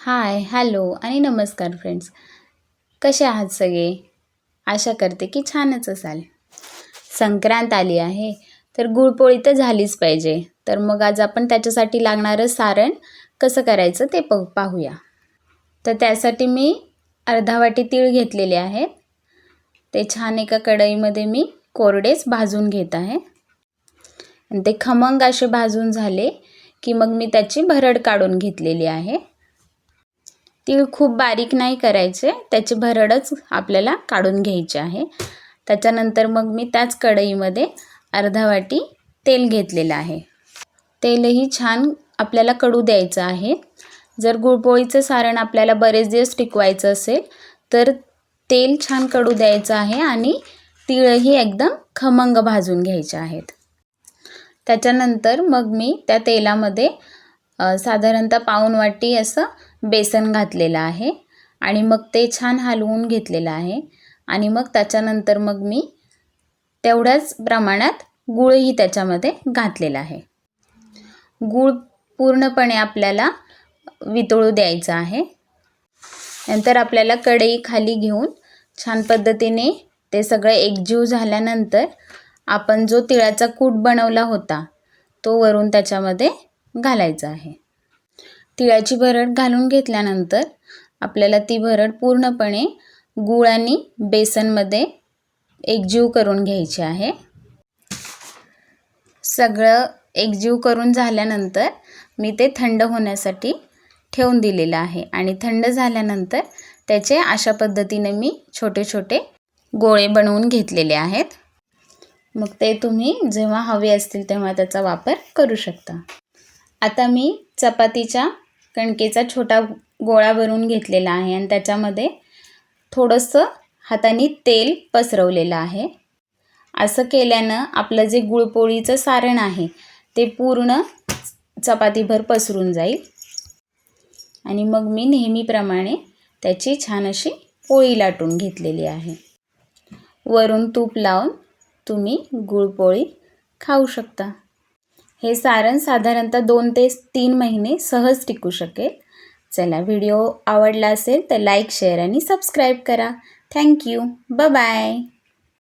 Hi hello आणि नमस्कार friends. कसे आहात सगळे? आशा करते की छानच असाल. संक्रांत आली आहे तर गुळपोळी तर झालीच पाहिजे. तर मग आज आपण त्याच्यासाठी लागणारं सारण कसं करायचं ते प पाहूया. तर त्यासाठी मी अर्धा वाटी तीळ घेतलेले आहेत ते छान एका कढईमध्ये मी कोरडेच भाजून घेत आहे. आणि ते खमंग असे भाजून झाले की मग मी त्याची भरड काढून घेतलेली आहे. तीळ खूप बारीक नाही करायचे त्याची भरडच आपल्याला काढून घ्यायची आहे. त्याच्यानंतर मग मी त्याच कढईमध्ये अर्धा वाटी तेल घेतलेलं आहे. तेलही छान आपल्याला कडू द्यायचं आहे. जर गुळपोळीचं सारण आपल्याला बरेच दिवस टिकवायचं असेल तर तेल छान कडू द्यायचं आहे आणि तिळही एकदम खमंग भाजून घ्यायचे आहेत. त्याच्यानंतर मग मी त्या तेलामध्ये साधारणतः पाऊन वाटी असं बेसन घातलेलं आहे आणि मग ते छान हलवून घेतलेलं आहे. आणि मग त्याच्यानंतर मग मी तेवढ्याच प्रमाणात गूळही त्याच्यामध्ये घातलेला आहे. गूळ पूर्णपणे आपल्याला वितळू द्यायचा आहे. नंतर आपल्याला कढई खाली घेऊन छान पद्धतीने ते सगळं एकजीव झाल्यानंतर आपण जो तिळाचा कूट बनवला होता तो वरून त्याच्यामध्ये घालायचा आहे. तिळाची भरड घालून घेतल्यानंतर आपल्याला ती भरड पूर्णपणे गूळ आणि बेसनमध्ये एकजीव करून घ्यायची आहे. सगळं एकजीव करून झाल्यानंतर मी ते थंड होण्यासाठी ठेवून दिलेलं आहे आणि थंड झाल्यानंतर त्याचे अशा पद्धतीने मी छोटे छोटे गोळे बनवून घेतलेले आहेत. मग ते तुम्ही जेव्हा हवे असतील तेव्हा त्याचा वापर करू शकता. आता मी चपातीच्या कणकेचा छोटा गोळा भरून घेतलेला आहे आणि त्याच्यामध्ये थोडंसं हाताने तेल पसरवलेलं आहे. असं केल्यानं आपलं जे गुळपोळीचं सारण आहे ते पूर्ण चपातीभर पसरून जाईल. आणि मग मी नेहमीप्रमाणे त्याची छान अशी पोळी लाटून घेतलेली आहे. वरून तूप लावून तुम्ही गुळपोळी खाऊ शकता. हे सारण साधारणतः दोन ते तीन महिने सहज टिकू शकेल. चला व्हिडिओ आवडला असेल तर लाईक शेअर आणि सबस्क्राईब करा. थँक्यू ब बाय